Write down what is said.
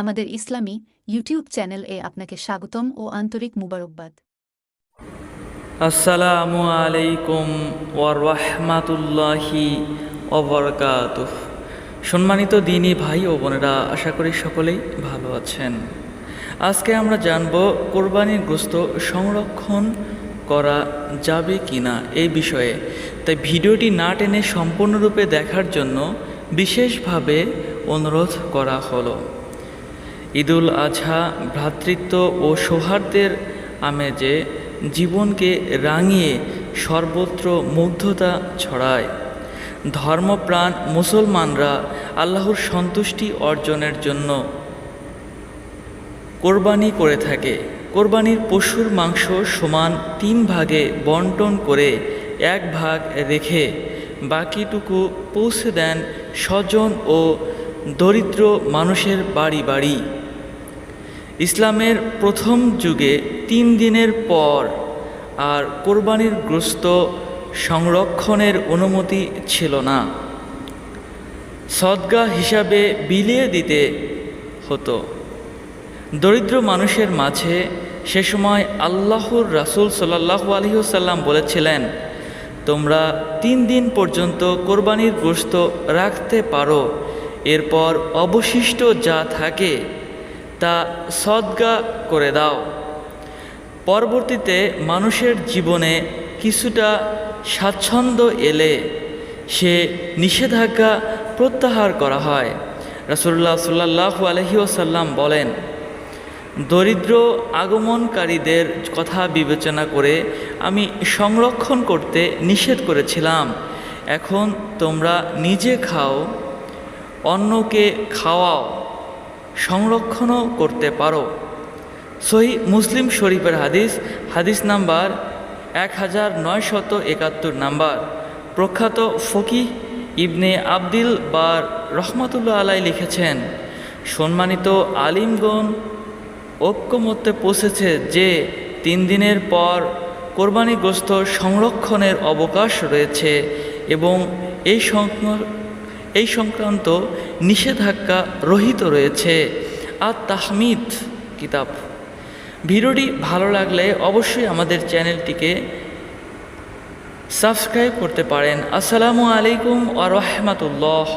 আমাদের ইসলামী YouTube channel এ আপনাকে স্বাগতম ও আন্তরিক মুবারকবাদ। আসসালামু আলাইকুম ওয়ারহমাতুল্লাহি ওবরকাত সম্মানিত দিনী ভাই ও বোনেরা, আশা করি সকলেই ভালো আছেন। আজকে আমরা জানব কোরবানির গোস্ত সংরক্ষণ করা যাবে কি না এই বিষয়ে। তাই ভিডিওটি না টেনে সম্পূর্ণরূপে দেখার জন্য বিশেষভাবে অনুরোধ করা হলো। ঈদুল আজহা, ভ্রাতৃত্ব ও সৌহার্দ্যের আমেজে জীবনকে রাঙিয়ে সর্বত্র মুগ্ধতা ছড়ায়। ধর্মপ্রাণ মুসলমানরা আল্লাহর সন্তুষ্টি অর্জনের জন্য কোরবানি করে থাকে। কোরবানির পশুর মাংস সমান তিন ভাগে বন্টন করে এক ভাগ রেখে বাকিটুকু পৌঁছে দেন স্বজন ও দরিদ্র মানুষের বাড়ি বাড়ি। ইসলামের প্রথম যুগে তিন দিনের পর আর কোরবানির গ্রস্ত সংরক্ষণের অনুমতি ছিল না। সদগা হিসাবে বিলিয়ে দিতে হতো। দরিদ্র মানুষের মাঝে সে সময় আল্লাহর রাসূল সাল্লাহু আলহিহসাল্লাম বলেছিলেন, তোমরা তিন দিন পর্যন্ত কোরবানির গোস্ত রাখতে পারো, এরপর অবশিষ্ট যা থাকে তা সদগা করে দাও। পরবর্তীতে মানুষের জীবনে কিছুটা স্বাচ্ছন্দ্য এলে সে নিষেধাজ্ঞা প্রত্যাহার করা হয়। রাসুল্লাহ সাল্লাহ আলহি ওসাল্লাম বলেন, দরিদ্র আগমনকারীদের কথা বিবেচনা করে আমি সংরক্ষণ করতে নিষেধ করেছিলাম। এখন তোমরা নিজে খাও, অন্যকে খাওয়াও। সংরক্ষণও করতে পারো। সহি মুসলিম শরীফের হাদিস হাদিস নাম্বার এক হাজার নয়শত একাত্তর নাম্বার। প্রখ্যাত ফকি ইবনে আবদিল বার রহমতুল্লাহ আলাই লিখেছেন, সম্মানিত আলিমগণ, ঐক্যমত্যে পৌঁছেছে যে তিন দিনের পর কোরবানিগ্রস্ত সংরক্ষণের অবকাশ রয়েছে এবং এই এই সংক্রান্ত নিষেধাজ্ঞা রহিত রয়েছে। আর তাহমিদ কিতাব। ভিডিওটি ভালো লাগলে অবশ্যই আমাদের চ্যানেলটিকে সাবস্ক্রাইব করতে পারেন। আসসালামু আলাইকুম আ রহমতুল্লাহ।